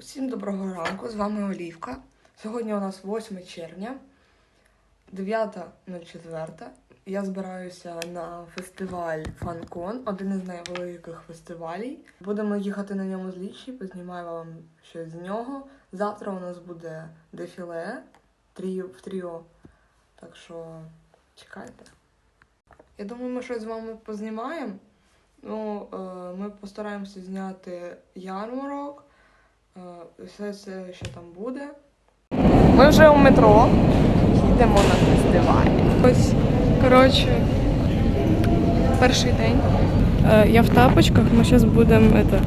Усім доброго ранку, з вами Олівка. Сьогодні у нас 8 червня, 9.04. Я збираюся на фестиваль Фанкон, один із найвеликих фестивалів. Будемо їхати на ньому з лічі, познімаю вам щось з нього. Завтра у нас буде дефіле в тріо. Так що чекайте. Я думаю, ми щось з вами познімаємо. Ну, е, ми постараємося зняти ярмарок. Е, Все це, що там буде. Ми вже у метро. Їдемо на фестиваль. Ось, коротше, перший день. Е, я в тапочках, ми зараз будемо это,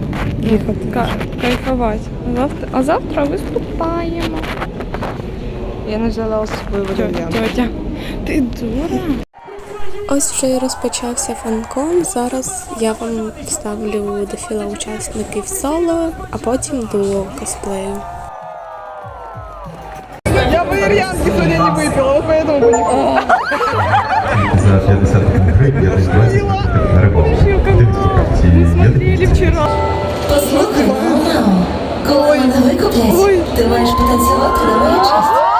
Їхати. кайфувати. А завтра, а завтра виступаємо. Я не взяла особливо Тьотя, ти дура. Ось вже і розпочався фанкон. Зараз я вам вставлю дефіла учасників соло, а потім дуо косплею. Я валерьянки сегодня не выпила, вот поэтому мы не За 50 гривень я десь 20 на рибалку. Дивіться, Не смотрели вчора. Послухай, мамо, коли мене викуплять, ти маєш потанцювати на мою честь.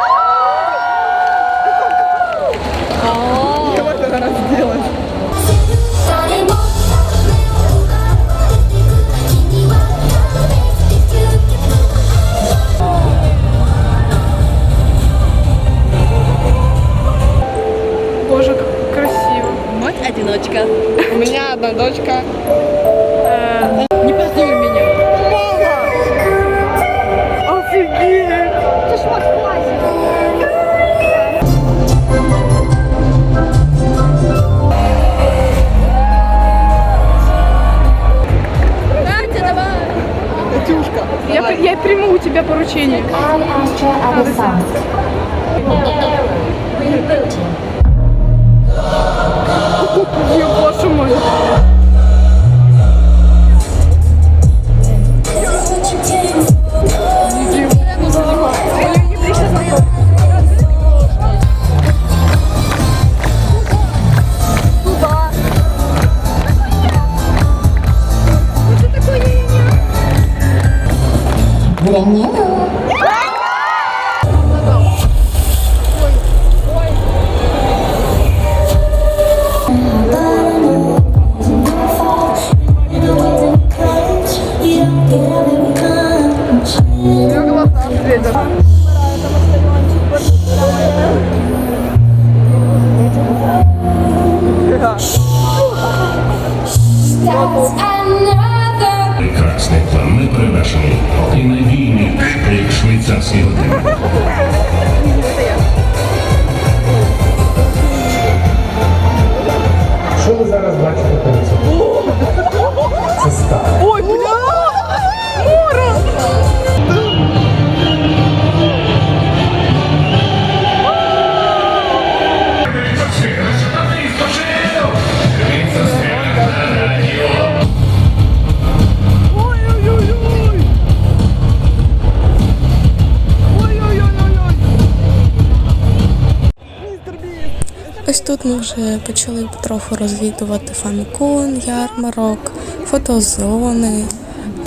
Ось тут ми вже почали потроху розвідувати фанкон, ярмарок, фотозони,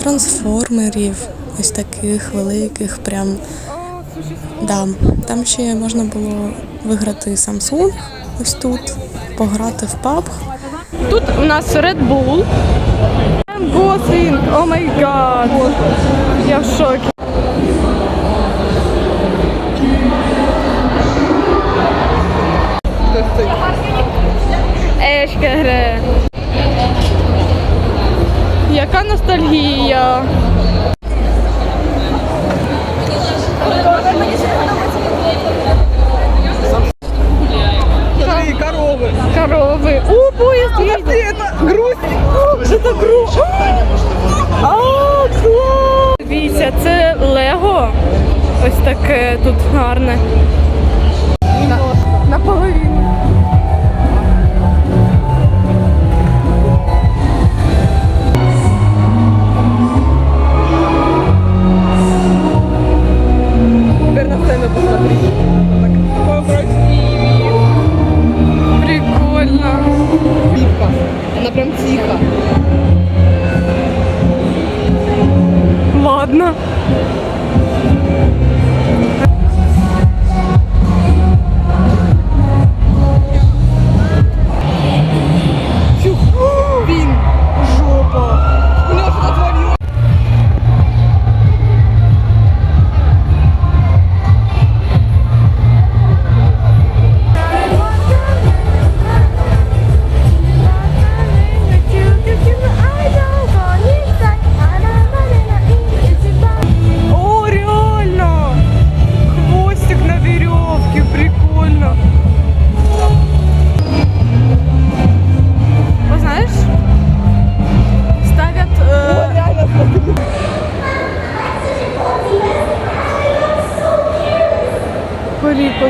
трансформерів, ось таких великих, прям. Да. Там ще можна було виграти Samsung ось тут, пограти в PUBG. Тут у нас Red Bull. Гослінг, о май гад. Я в шокі. Ешка гре. Яка ностальгія. Прям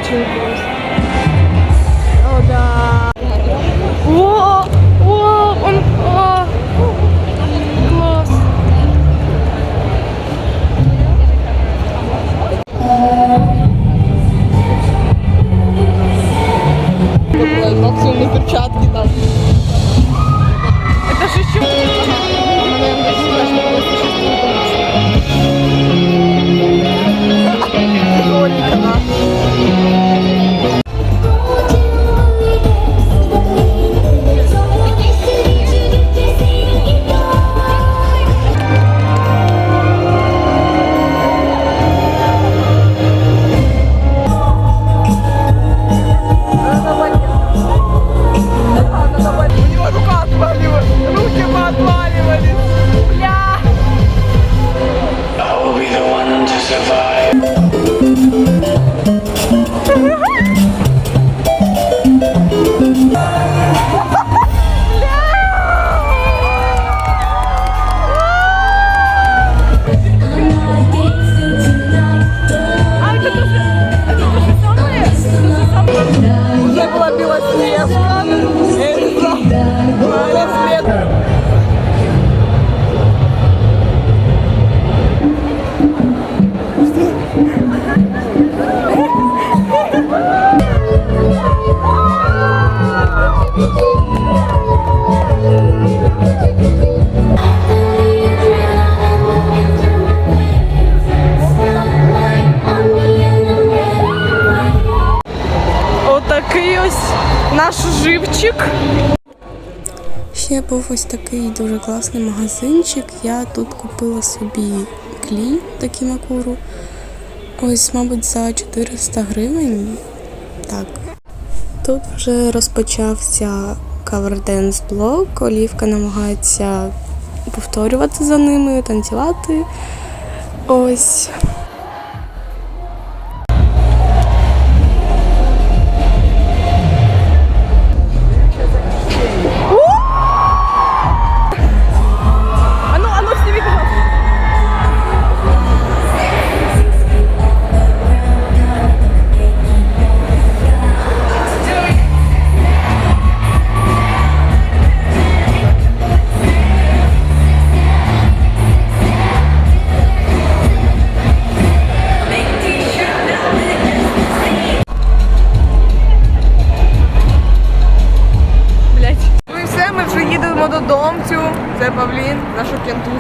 YouTube. Ось такий дуже класний магазинчик. Я тут купила собі клій клей такімакуру. Ось, мабуть, за 400 гривень. Так. Тут вже розпочався каверденс блок. Олівка намагається повторювати за ними, танцювати. Ось.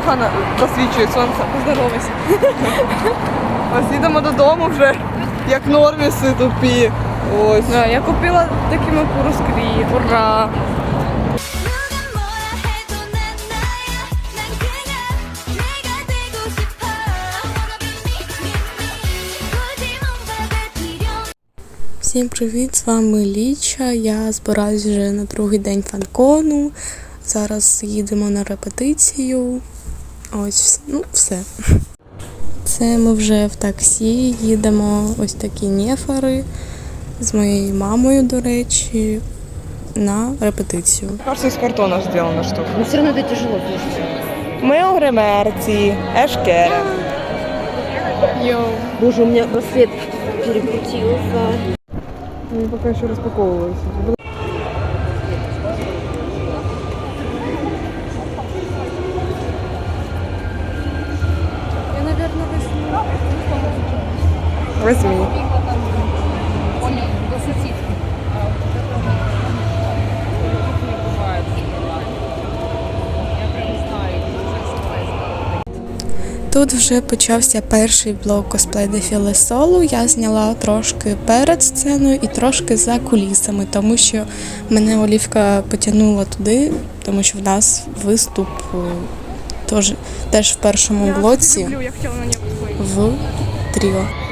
погано засвічує сонце. Поздоровайся. Ось їдемо додому вже, як норміси тупі. Ось. Да, я купила такі маку розкрій. Ура! Всім привіт! З вами Ліча. Я збираюсь вже на другий день фанкону. Зараз їдемо на репетицію. Ось, ну, все. Це ми вже в таксі їдемо ось такі нефари з моєю мамою, до речі, на репетицію. Кажется, из картона сделана штука. Но все равно это тяжело. Ми у гримерці, Ешкере. Боже, у меня браслет перекрутился. Они пока еще распаковываются. Возьми. Тут вже почався перший блок косплей дефіле соло. Я зняла трошки перед сценою і трошки за кулісами, тому що мене Олівка потягнула туди, тому що в нас виступ е, теж, теж в першому блоці в тріо.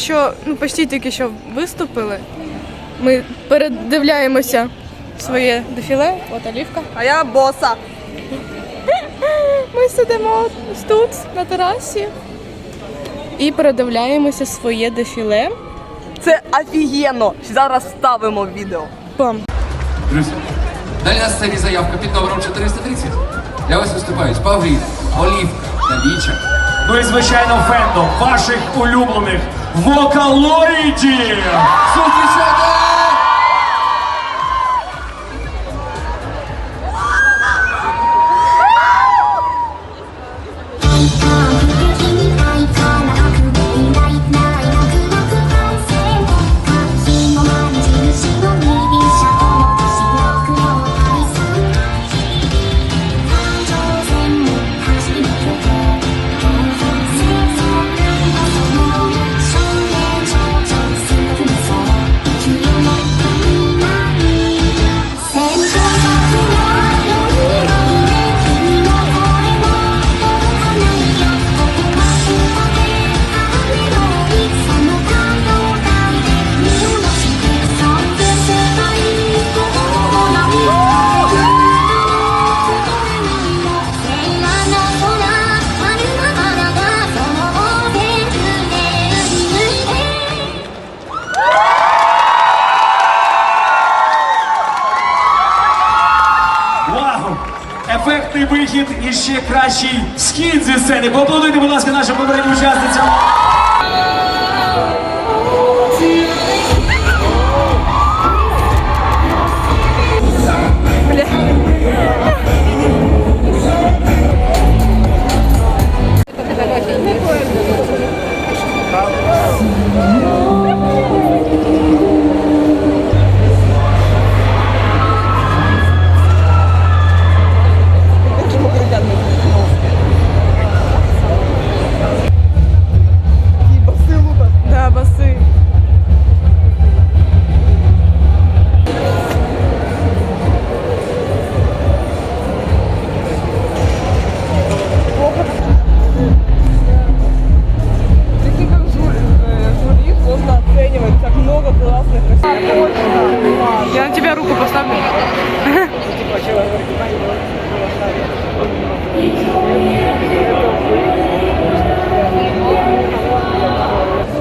Що, ну почти тільки що виступили. Ми передивляємося своє дефіле. От Олівка. А я боса. Ми сидимо тут на терасі і передивляємося своє дефіле. Це офігенно! Зараз ставимо відео. Пам. Друзі, далі на сцені заявка під номером 430. Для вас виступають Павлін, Олівка та Віча. Ну і звичайно фендом ваших улюблених Vocaloid! Surfista! Я на тебя руку поставлю.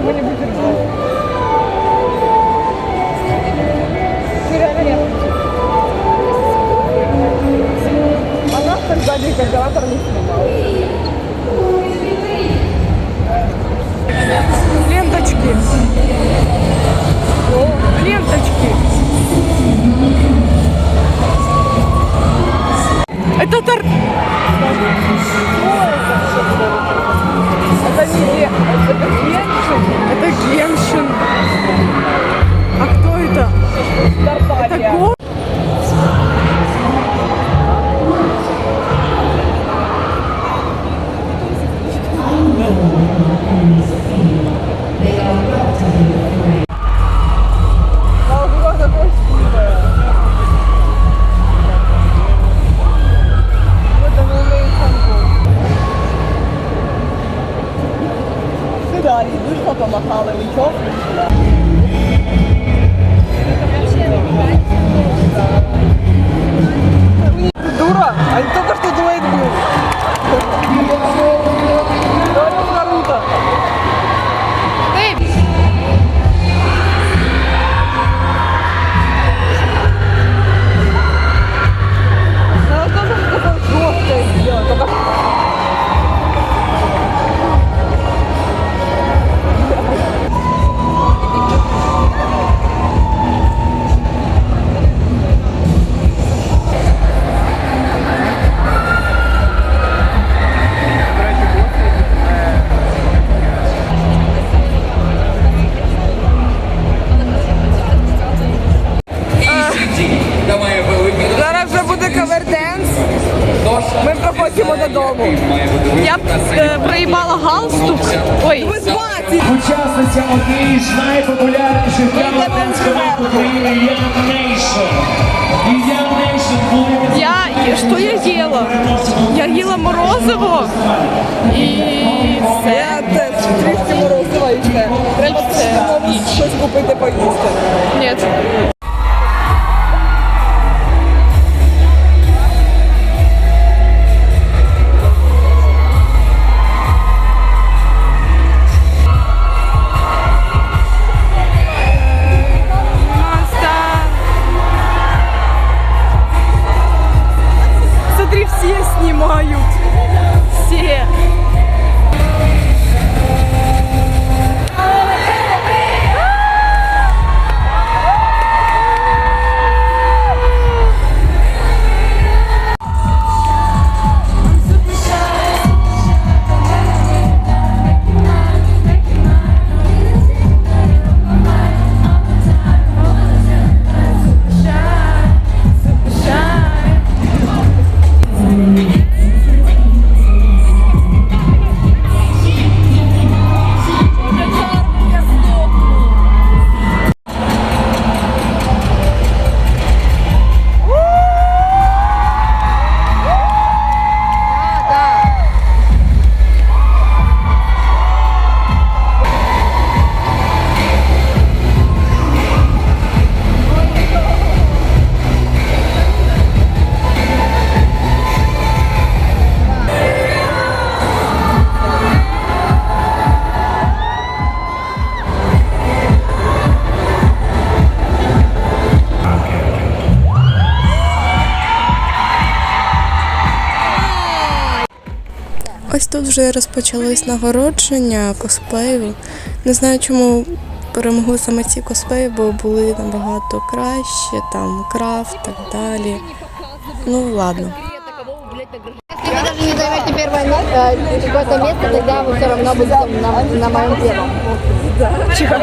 Мы не будем А нас так сзади координатор не снимал. Это тор... Это не ле- это геншин. Это геншин. Ой, Учасниця однієї з найпопулярніших кавер-денс України Young Nation. І Young Nation були я що я їла? Я їла морозиво і все. Я теж трішки морозива і все. Треба все. щось купити поїсти. Ні. вже розпочалось нагородження косплею. Не знаю, чому перемогли саме ці косплеї, бо були набагато краще, там крафт, так далі. Ну ладно. Если вы даже не займете первое место, э, какое-то место, тогда вы все равно будете на, на моем первом. Тихо.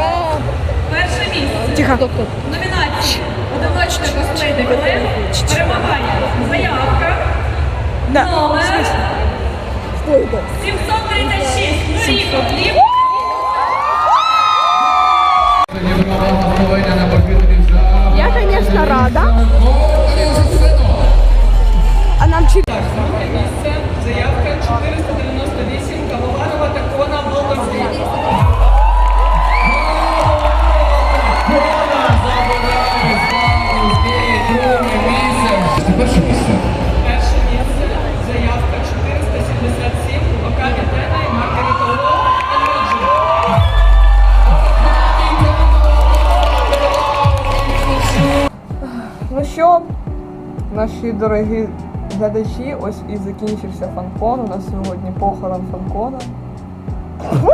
Тихо. Номінації. Одиночка косплейна Перемагання. Заявка. Да. Номер Это? 736. Нуріков. Я, конечно, рада. А нам чи... Заявка 498 Калованова та Кона наші дорогі глядачі, ось і закінчився фанкон. У нас сьогодні похорон фанкона.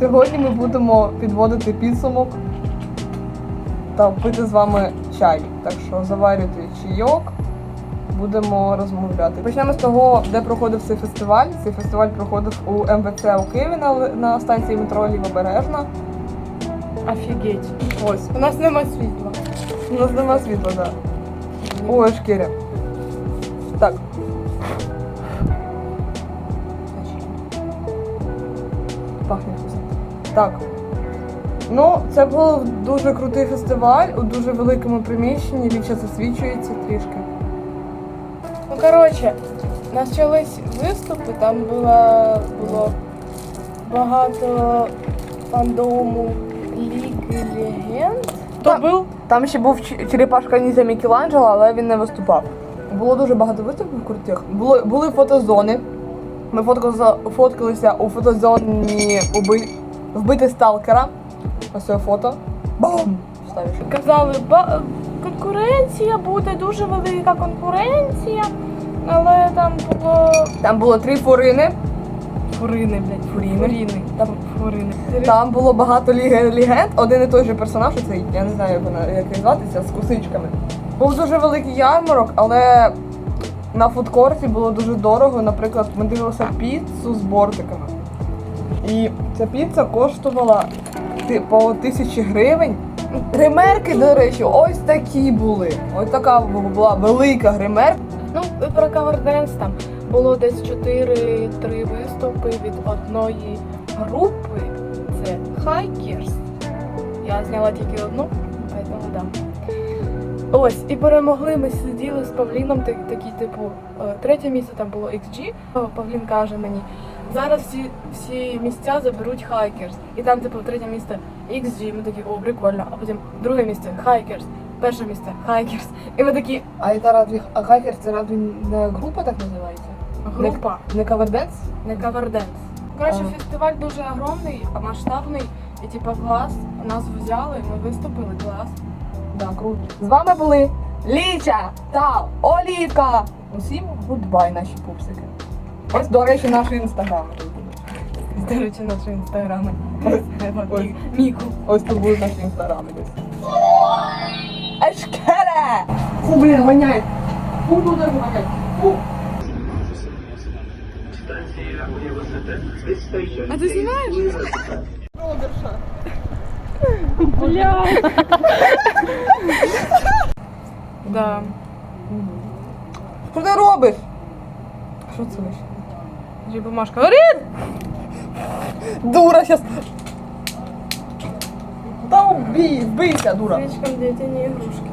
Сьогодні ми будемо підводити підсумок та пити з вами чай. Так що заварюйте чайок, будемо розмовляти. Почнемо з того, де проходив цей фестиваль. Цей фестиваль проходив у МВЦ у Києві на, на станції метро Лівобережна. Офігеть. Ось. У нас нема світла. У нас нема світла, так. Да. Ой, шкіря. Так. Пахне вкусно. Так. Ну, це був дуже крутий фестиваль у дуже великому приміщенні. Лівча засвічується трішки. Ну, коротше, почались виступи, там було, було багато фандому Ліги Легенд. Хто був? Там ще був черепашка Нізя Мікеланджело, але він не виступав. Було дуже багато виступів крутих. Було, були фотозони. Ми фоткалися, фоткалися у фотозоні уби, вбити сталкера. Ось це фото. Бам! Ставиш. Казали, ба- конкуренція буде, дуже велика конкуренція. Але там було. Там було три фурини. Фурини, блядь. Фуріни. Фуріни. Там фурини. Там було багато легенд. Один і той же персонаж, цей, я не знаю, як вона як її зватися, з косичками. Був дуже великий ярмарок, але на фудкорті було дуже дорого. Наприклад, ми дивилися піцу з бортиками. І ця піца коштувала по тисячі гривень. Гримерки, до речі, ось такі були. Ось така була велика гримерка. Ну, про каверденс там було десь 4-3 виступи від одної групи. Це Hikers. Я зняла тільки одну, тому да. Ось, і перемогли. Ми сиділи з Павліном, так- такі, типу, е, третє місце там було XG. Павлін каже мені, зараз всі, всі місця заберуть Hikers. І там, типу, третє місце XG. Ми такі, о, прикольно. А потім друге місце Hikers, перше місце Hikers. І ми такі, А це разве а це разве не група так називається? група. Не каверденс? Не каверденс. Коротше, фестиваль дуже огромний, масштабний, і типу клас. Нас взяли, ми виступили, клас. Да, круто. З вами були Ліча та Олівка. Усім гудбай, наші пупсики. Ось, до речі, наші інстаграми. До речі, наші інстаграми. Міку. Ось тут будуть наші інстаграми десь. Ешкере! Фу, блін, воняє. Фу, буде воняє. Фу. А ти знімаєш? Да. Що ти робиш? Що це лише? Вже бумажка. Горить! Дура, щас. Та вбій, вбийся, дура. Свічкам дитині ігрушки.